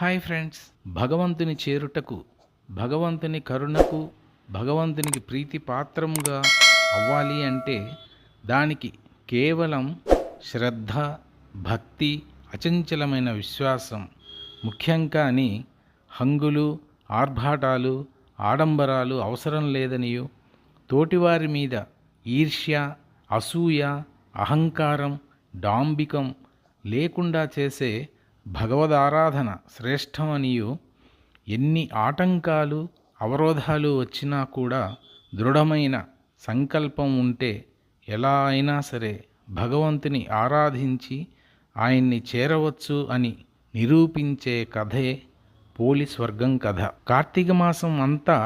Hi friends. భగవంతుని చేరుటకు భగవంతుని కరుణకు భగవంతునికి ప్రీతి పాత్రముగా అవ్వాలి అంటే దానికి కేవలం శ్రద్ధ భక్తి అచంచలమైన విశ్వాసం ముఖ్యం కానీ హంగులు ఆర్భాటాలు ఆడంబరాలు అవసరం లేదనియు. తోటివారి మీద ఈర్ష్య అసూయ అహంకారం డాంబికం లేకుండా చేసే భగవదారాధన శ్రేష్టమనియు ఎన్ని ఆటంకాలు అవరోధాలు వచ్చినా కూడా దృఢమైన సంకల్పం ఉంటే ఎలా అయినా సరే భగవంతుని ఆరాధించి ఆయన్ని చేరవచ్చు అని నిరూపించే కథే పోలి స్వర్గం కథ. కార్తీక మాసం అంతా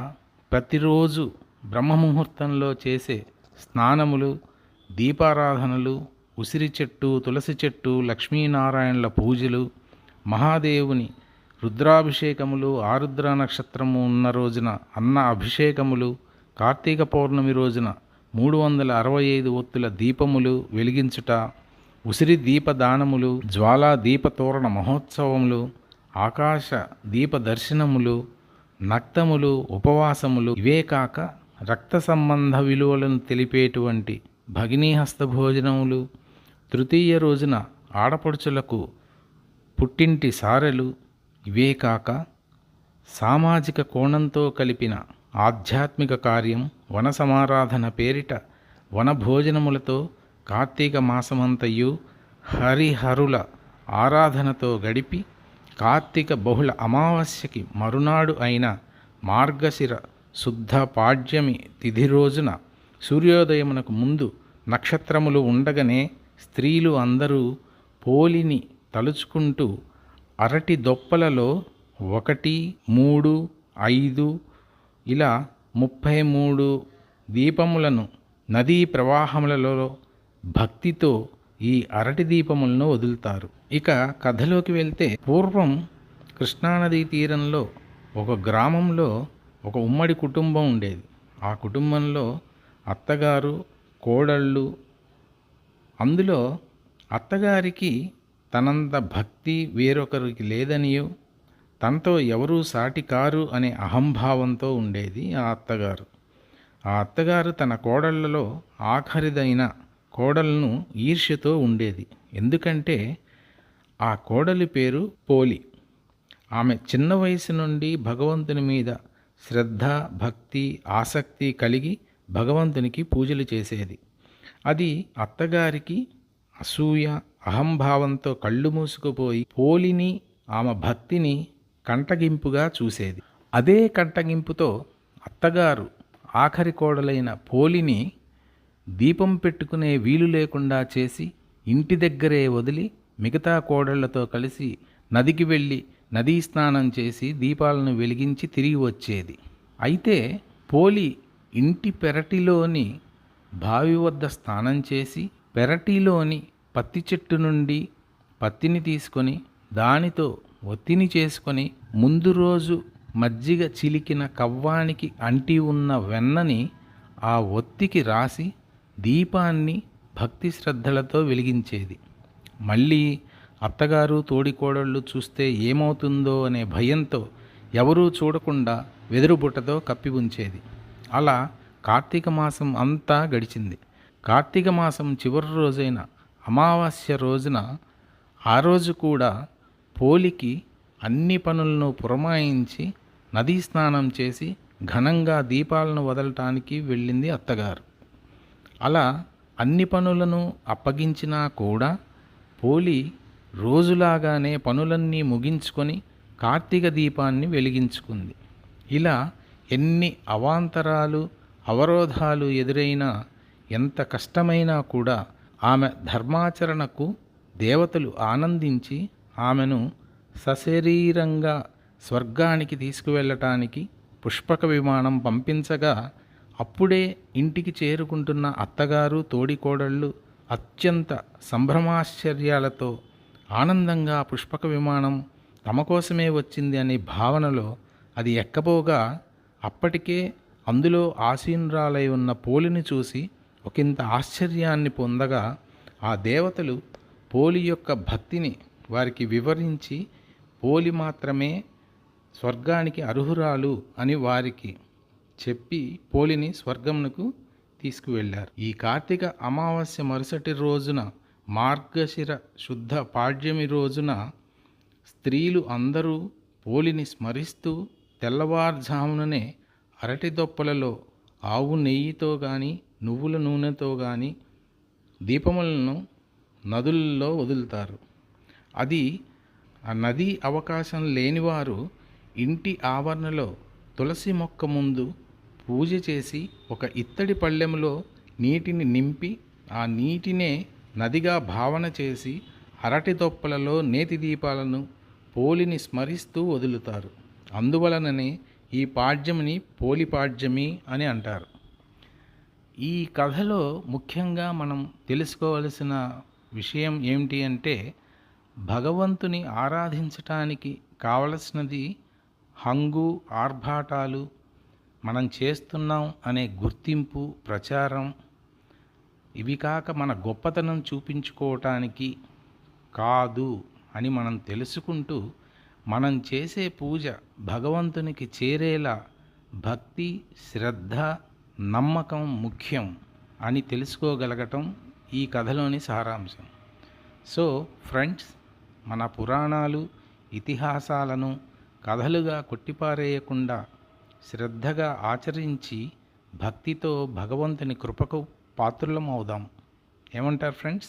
ప్రతిరోజు బ్రహ్మముహూర్తంలో చేసే స్నానములు దీపారాధనలు ఉసిరి చెట్టు తులసి చెట్టు లక్ష్మీనారాయణల పూజలు మహాదేవుని రుద్రాభిషేకములు ఆరుద్ర నక్షత్రము ఉన్న రోజున అన్న అభిషేకములు కార్తీక పౌర్ణమి రోజున మూడు వందల అరవై ఐదు ఒత్తుల దీపములు వెలిగించుట ఉసిరి దీపదానములు జ్వాలా దీపతోరణ మహోత్సవములు ఆకాశ దీప దర్శనములు నక్తములు ఉపవాసములు ఇవే కాక రక్త సంబంధ విలువలను తెలిపేటువంటి భగినీహస్త భోజనములు తృతీయ రోజున ఆడపడుచులకు పుట్టింటి సారెలు ఇవే కాక సామాజిక కోణంతో కలిపిన ఆధ్యాత్మిక కార్యం వన సమారాధన పేరిట వనభోజనములతో కార్తీక మాసమంతయు హరిహరుల ఆరాధనతో గడిపి కార్తీక బహుళ అమావాస్యకి మరునాడు అయిన మార్గశిర శుద్ధ పాడ్యమి తిథి రోజున సూర్యోదయమునకు ముందు నక్షత్రములు ఉండగానే స్త్రీలు అందరూ పోలిని తలుచుకుంటూ అరటి దొప్పలలో ఒకటి మూడు ఐదు ఇలా ముప్పై మూడు దీపములను నదీ ప్రవాహములలో భక్తితో ఈ అరటి దీపములను వదులుతారు. ఇక కథలోకి వెళ్తే పూర్వం కృష్ణానదీ తీరంలో ఒక గ్రామంలో ఒక ఉమ్మడి కుటుంబం ఉండేది. ఆ కుటుంబంలో అత్తగారు కోడళ్ళు అందులో అత్తగారికి తనంత భక్తి వేరొకరికి లేదనియో తనతో ఎవరూ సాటికారు అనే అహంభావంతో ఉండేది ఆ అత్తగారు. ఆ అత్తగారు తన కోడళ్ళలో ఆఖరిదైన కోడలను ఈర్ష్యతో ఉండేది. ఎందుకంటే ఆ కోడలి పేరు పోలి. ఆమె చిన్న వయసు నుండి భగవంతుని మీద శ్రద్ధ భక్తి ఆసక్తి కలిగి భగవంతునికి పూజలు చేసేది. అది అత్తగారికి అసూయ అహంభావంతో కళ్ళు మూసుకుపోయి పోలిని ఆమె భక్తిని కంటగింపుగా చూసేది. అదే కంటగింపుతో అత్తగారు ఆఖరి కోడలైన పోలిని దీపం పెట్టుకునే వీలు లేకుండా చేసి ఇంటి దగ్గరే వదిలి మిగతా కోడళ్ళతో కలిసి నదికి వెళ్ళి నదీ స్నానం చేసి దీపాలను వెలిగించి తిరిగి వచ్చేది. అయితే పోలి ఇంటి పెరటిలోని బావి వద్ద స్నానం చేసి పెరటిలోని పత్తి చెట్టు నుండి పత్తిని తీసుకొని దానితో ఒత్తిని చేసుకొని ముందు రోజు మజ్జిగ చిలికిన కవ్వానికి అంటి ఉన్న వెన్నని ఆ ఒత్తికి రాసి దీపాన్ని భక్తి శ్రద్ధలతో వెలిగించేది. మళ్ళీ అత్తగారు తోడికోడళ్ళు చూస్తే ఏమవుతుందో అనే భయంతో ఎవరూ చూడకుండా వెదురుబుట్టతో కప్పి ఉంచేది. అలా కార్తీక మాసం అంతా గడిచింది. కార్తీక మాసం చివరి రోజైన అమావాస్య రోజున ఆ రోజు కూడా పోలికి అన్ని పనులను పురమాయించి నదీ స్నానం చేసి ఘనంగా దీపాలను వదలటానికి వెళ్ళింది అత్తగారు. అలా అన్ని పనులను అప్పగించినా కూడా పోలి రోజులాగానే పనులన్నీ ముగించుకొని కార్తీక దీపాన్ని వెలిగించుకుంది. ఇలా ఎన్ని అవాంతరాలు అవరోధాలు ఎదురైనా ఎంత కష్టమైనా కూడా ఆమె ధర్మాచరణకు దేవతలు ఆనందించి ఆమెను సశరీరంగా స్వర్గానికి తీసుకువెళ్ళటానికి పుష్పక విమానం పంపించగా అప్పుడే ఇంటికి చేరుకుంటున్న అత్తగారు తోడికోడళ్ళు అత్యంత సంభ్రమాశ్చర్యాలతో ఆనందంగా పుష్పక విమానం తమ కోసమే వచ్చింది అనే భావనలో అది ఎక్కబోగా అప్పటికే అందులో ఆసీనురాలై ఉన్న పోలిని చూసి ఒకంత ఆశ్చర్యాన్ని పొందగా ఆ దేవతలు పోలి యొక్క భక్తిని వారికి వివరించి పోలి మాత్రమే స్వర్గానికి అర్హురాలు అని వారికి చెప్పి పోలిని స్వర్గమునకు తీసుకువెళ్ళారు. ఈ కార్తీక అమావాస్య మరుసటి రోజున మార్గశిర శుద్ధ పాడ్యమి రోజున స్త్రీలు అందరూ పోలిని స్మరిస్తూ తెల్లవారుజాముననే అరటి దొప్పలలో ఆవు నెయ్యితో కానీ నువ్వుల నూనెతో కానీ దీపములను నదుల్లో వదులుతారు. అది ఆ నది అవకాశం లేనివారు ఇంటి ఆవరణలో తులసి మొక్క ముందు పూజ చేసి ఒక ఇత్తడి పళ్ళెములో నీటిని నింపి ఆ నీటినే నదిగా భావన చేసి అరటి దొప్పలలో నేతి దీపాలను పోలిని స్మరిస్తూ వదులుతారు. అందువలననే ఈ పాడ్యమిని పోలిపాడ్యమి అని అంటారు. ఈ కథలో ముఖ్యంగా మనం తెలుసుకోవలసిన విషయం ఏమిటి అంటే భగవంతుని ఆరాధించటానికి కావలసినది హంగు ఆర్భాటాలు మనం చేస్తున్నాం అనే గుర్తింపు ప్రచారం ఇవి కాక మన గొప్పతనం చూపించుకోవటానికి కాదు అని మనం తెలుసుకుంటూ మనం చేసే పూజ భగవంతునికి చేరేలా భక్తి శ్రద్ధ నమ్మకం ముఖ్యం అని తెలుసుకోగలగటం ఈ కథలోని సారాంశం. సో ఫ్రెండ్స్ మన పురాణాలు ఇతిహాసాలను కథలుగా కొట్టిపారేయకుండా శ్రద్ధగా ఆచరించి భక్తితో భగవంతుని కృపకు పాత్రులం అవుదాం ఏమంటారు ఫ్రెండ్స్?